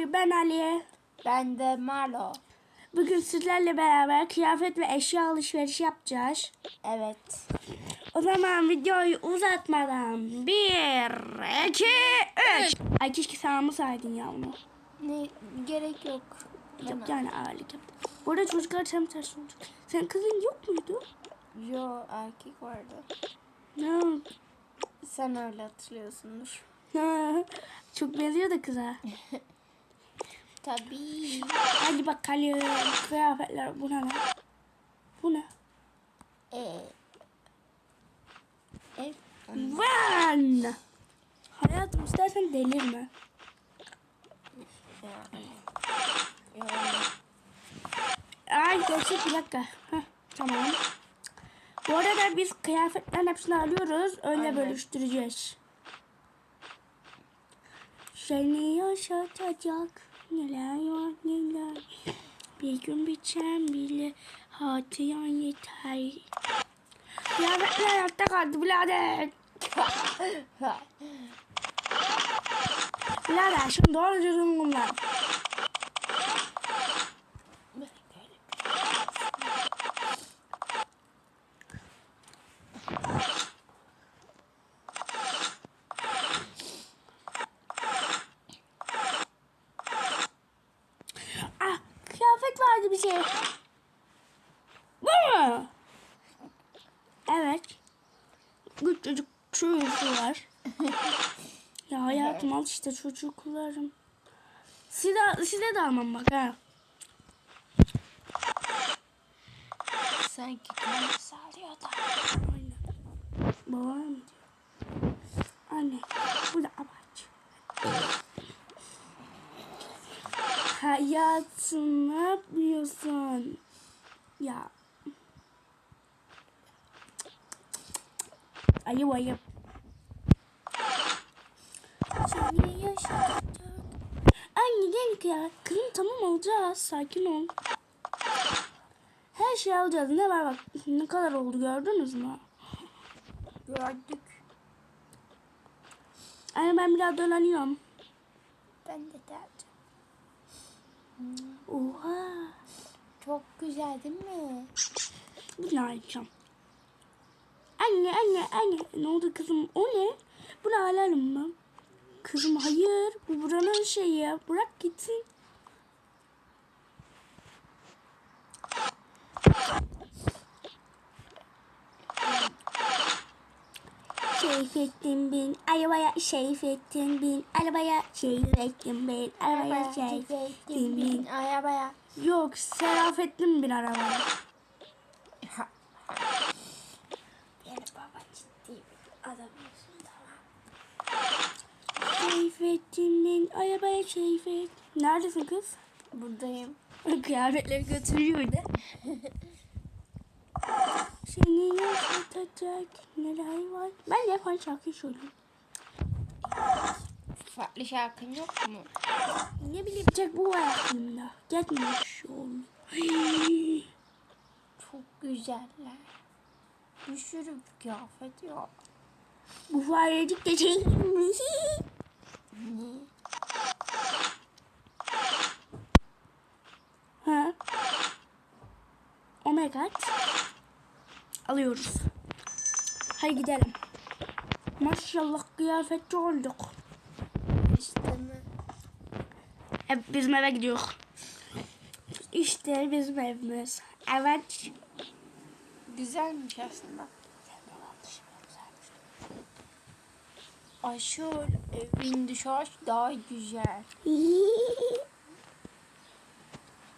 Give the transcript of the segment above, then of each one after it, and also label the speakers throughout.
Speaker 1: Arkadaşlar ben Ali.
Speaker 2: Ben de Marlo.
Speaker 1: Bugün sizlerle beraber kıyafet ve eşya alışverişi yapacağız.
Speaker 2: Evet.
Speaker 1: O zaman videoyu uzatmadan bir, iki, üç. Ay keşke sen almasaydın ya onu.
Speaker 2: Ne gerek yok.
Speaker 1: Yok yani ağırlık yaptı. Bu arada çocuklar tam tersi olacak. Senin kızın yok muydu?
Speaker 2: Yo erkek vardı.
Speaker 1: Ne?
Speaker 2: Sen öyle hatırlıyorsundur.
Speaker 1: Çok benziyor da kıza.
Speaker 2: Tabii.
Speaker 1: Hadi bakalım. Kıyafetler bu ne? Bu ne?
Speaker 2: Ee, ev.
Speaker 1: Van! Hayatım istersen delirme. Ay gerçek bir dakika. Heh, tamam. Bu arada biz kıyafetlerin hepsini alıyoruz. Öyle
Speaker 2: Aynen.
Speaker 1: bölüştüreceğiz. Seni yaşatacak neler var neler. Bir gün biçen bile hatiyan yeter. Kıyafetler hayatta kaldı birader. Birader şimdi doğru düzgün bunlar. Bir şey. Bu mu? Evet. Küçücük çocuğu var. ya hayatım al işte çocuklarım. Size, size de almam bak ha.
Speaker 2: Sanki kanı sağlıyor da.
Speaker 1: Aynen. Babam diyor. Anne bu da abaç. Hayatım ne yapıyorsun? Ya. Ayıp ayıp. Seni yaşatacak. Anne gel ya. Kızım tamam alacağız. Sakin ol. Her şey alacağız. Ne var bak. Ne kadar oldu gördünüz mü?
Speaker 2: Gördük.
Speaker 1: Anne ben biraz dolanıyorum.
Speaker 2: Ben de geldim.
Speaker 1: Oha.
Speaker 2: Çok güzel değil mi?
Speaker 1: Bir daha yapacağım. Anne anne anne. Ne oldu kızım? O ne? Bunu alalım mı? Kızım hayır. Bu buranın şeyi. Bırak gitsin. Seyfettin bin arabaya Seyfettin bin arabaya Seyfettin bin arabaya Seyfettin bin
Speaker 2: Arabaya.
Speaker 1: Yok Serafettin bin arabaya
Speaker 2: Yani baba ciddi bir adamıyorsun tamam.
Speaker 1: Seyfettin bin arabaya Seyfet Neredesin kız?
Speaker 2: Buradayım.
Speaker 1: Kıyafetleri götürüyor de. Seni yaşatacak neler var. Ben de yapan şarkı söyleyeyim.
Speaker 2: Farklı şarkın yok mu?
Speaker 1: Ne bileyim bu var aklımda. Gelmiş oğlum.
Speaker 2: Çok güzeller. Bir sürü kıyafet yok.
Speaker 1: bu faredik de şey. Ha? Oh my god. Alıyoruz. Hadi gidelim. Maşallah kıyafetçi olduk.
Speaker 2: İşte mi?
Speaker 1: Hep bizim eve gidiyor. İşte bizim evimiz. Evet.
Speaker 2: Güzelmiş aslında. Ay şöyle evin dışarısı daha güzel.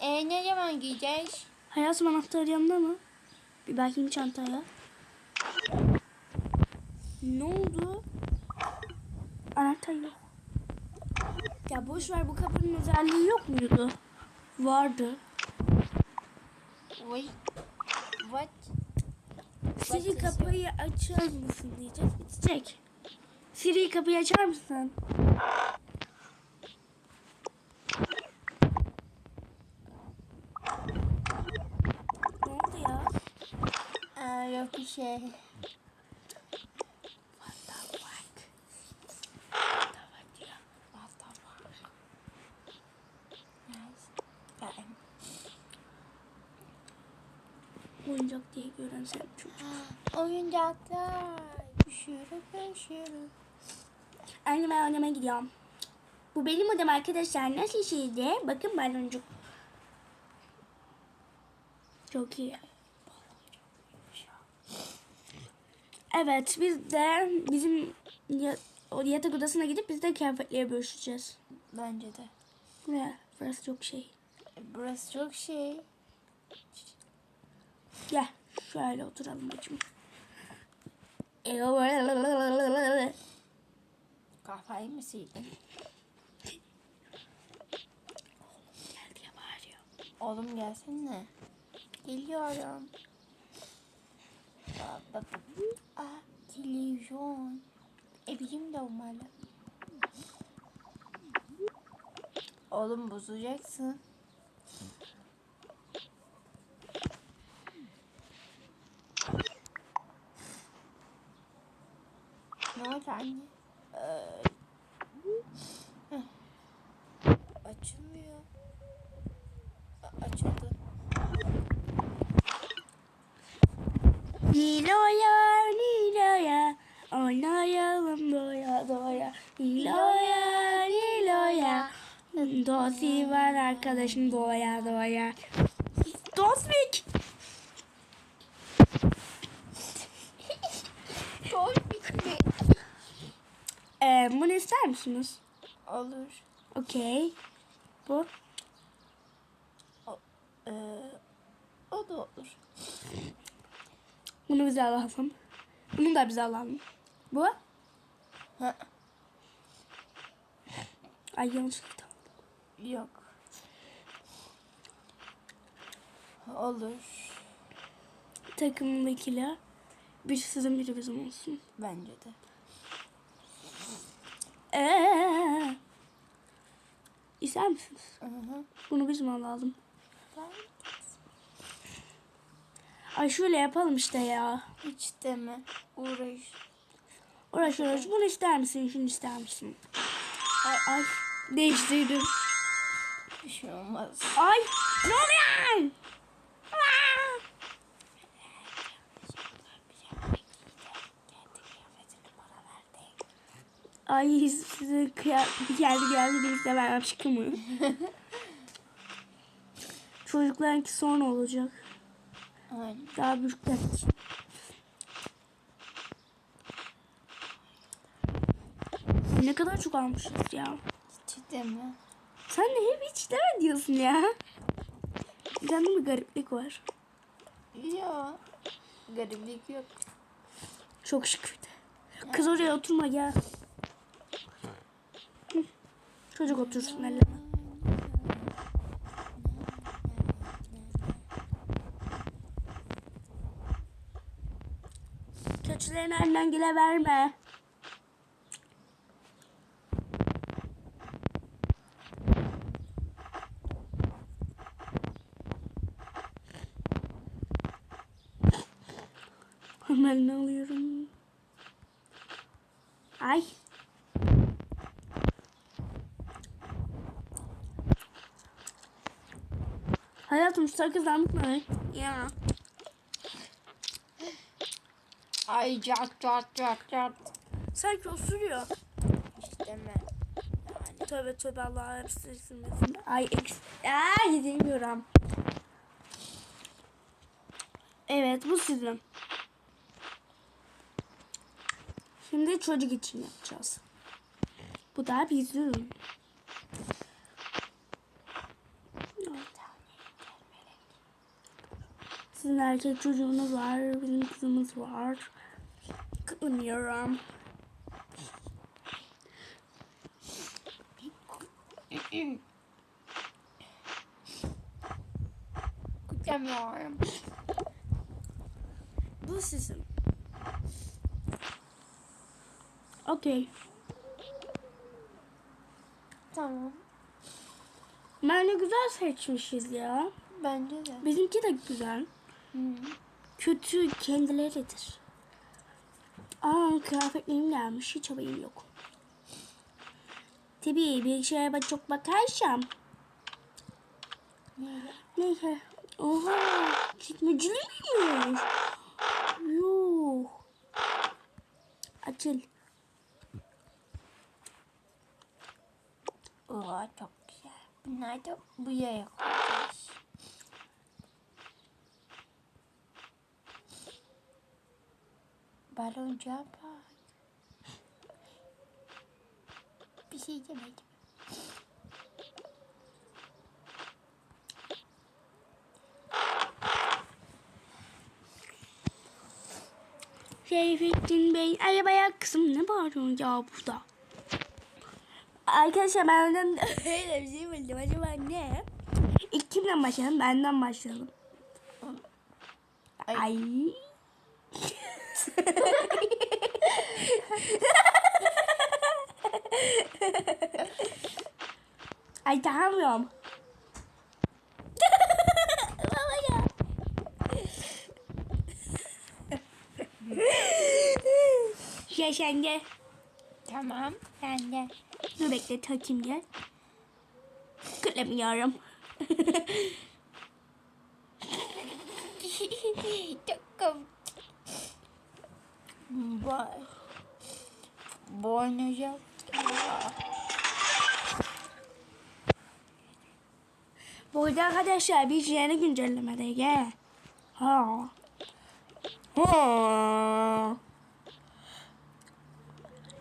Speaker 2: E ne zaman gideceğiz?
Speaker 1: Hayatım anahtarı yanında mı? Bir bakayım çantaya. Ne oldu? Anahtar yok. Ya boş ver bu kapının özelliği yok muydu? Vardı.
Speaker 2: Wait. What?
Speaker 1: Siri kapıyı açar mısın diyeceğiz. Bitecek. Siri kapıyı açar mısın? Ne oldu ya?
Speaker 2: Aa, yok bir şey.
Speaker 1: Oyuncak diye gören sen çok.
Speaker 2: Oyuncaklar. Üşürük üşürük.
Speaker 1: Anne ben oynamaya gidiyorum. Bu benim odam arkadaşlar. Nasıl şeydi? Bakın baloncuk. Çok iyi. Evet biz de bizim yatak odasına gidip biz de kıyafetleri bölüşeceğiz.
Speaker 2: Bence de.
Speaker 1: Ve burası çok şey.
Speaker 2: Burası çok şey.
Speaker 1: Gel şöyle oturalım bacım.
Speaker 2: Kafayı mı sildin?
Speaker 1: Gel diye bağırıyor.
Speaker 2: Oğlum gelsene. Geliyorum. Aa, televizyon. E benim de olmalı. Oğlum bozacaksın. Ne anne? Ee. Açılmıyor. Açıldı.
Speaker 1: Nilo'ya, Nilo'ya, oynayalım doya doya. Nilo'ya, Nilo'ya. Dosi var arkadaşım doya doya. Dosvik.
Speaker 2: Gol bitti.
Speaker 1: Ee, bunu ister misiniz?
Speaker 2: Olur.
Speaker 1: Okey. Bu.
Speaker 2: Ee, o da olur.
Speaker 1: Bunu bize alalım. Bunu da bize alalım. Bu.
Speaker 2: Ha,
Speaker 1: Ay yanlışlıkla.
Speaker 2: yok. Olur.
Speaker 1: Takımdakiler. Biri sizin biri bizim olsun.
Speaker 2: Bence de.
Speaker 1: Ee, ister misiniz?
Speaker 2: Hı hı.
Speaker 1: Bunu bizim.
Speaker 2: Ben
Speaker 1: Ay şöyle yapalım işte ya.
Speaker 2: hiç deme. Uğraş.
Speaker 1: Uğraş uğraş. Bunu ister misin? Şunu ister misin?
Speaker 2: Ay,
Speaker 1: Ay değiştirdim.
Speaker 2: bir şey olmaz.
Speaker 1: Ay ne oluyor? Aa! Ay size kıyafeti geldi geldi birlikte vermem çıkmıyor. Çocuklarınki sonra olacak.
Speaker 2: Aynen.
Speaker 1: Daha büyükler için. Ne kadar çok almışız ya.
Speaker 2: Hiç deme.
Speaker 1: Sen de hep hiç deme diyorsun ya. Sende bir gariplik var.
Speaker 2: Ya. Gariplik yok.
Speaker 1: Çok de. Kız oraya oturma gel. Çocuk otursun elleme. Kötülerin elinden gele verme. Hemen alıyorum. Ay. Hayatım şu sakızdan mı? Ya.
Speaker 2: Ay cat cat cat cat.
Speaker 1: Sanki osuruyor.
Speaker 2: Hiç deme.
Speaker 1: Tövbe tövbe Allah hepsi silmesin. Ay eks... Ay demiyorum. Evet bu sizin. Şimdi çocuk için yapacağız. Bu da bizim. Sizin erkek çocuğunuz var, bizim kızımız var. Kınıyorum.
Speaker 2: Kucamıyorum.
Speaker 1: Bu sizin. Okey.
Speaker 2: Tamam.
Speaker 1: Bence güzel seçmişiz ya.
Speaker 2: Bence de.
Speaker 1: Bizimki de güzel.
Speaker 2: Hı.
Speaker 1: Kötü kendileridir. Aa kıyafetlerim gelmiş. Hiç haberim yok. Tabii bir şeye çok bakarsam. Neyse Oha. Çekmeceli miymiş? Yuh. Açıl.
Speaker 2: Oo, çok güzel. Bunları da buraya koyacağız. Baloncağa bak. Bir şey demedim.
Speaker 1: Seyfettin Bey arabaya kızım ne bağırıyorsun ya burada? Arkadaşlar ben önden öyle bir şey buldum. Acaba ne? İlk kimden başlayalım? Benden başlayalım.
Speaker 2: Ay.
Speaker 1: Ay. Ay dayanamıyorum. Baba ya. Şey sen gel.
Speaker 2: Tamam. Ben de.
Speaker 1: Dur bekle takayım gel. Kırlamıyorum.
Speaker 2: Çok komik. Vay. Boynuca.
Speaker 1: Bu arada arkadaşlar biz yeni güncellemede gel. Ha. Ha.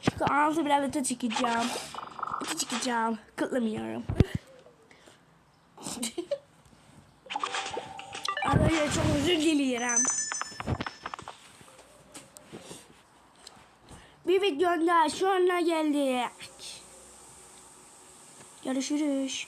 Speaker 1: Şu ağzı biraz öte çıkacağım. Öte çıkacağım. Kıtlamıyorum. Arkadaşlar çok özür dilerim. Bir videonun daha sonuna geldik. Görüşürüz.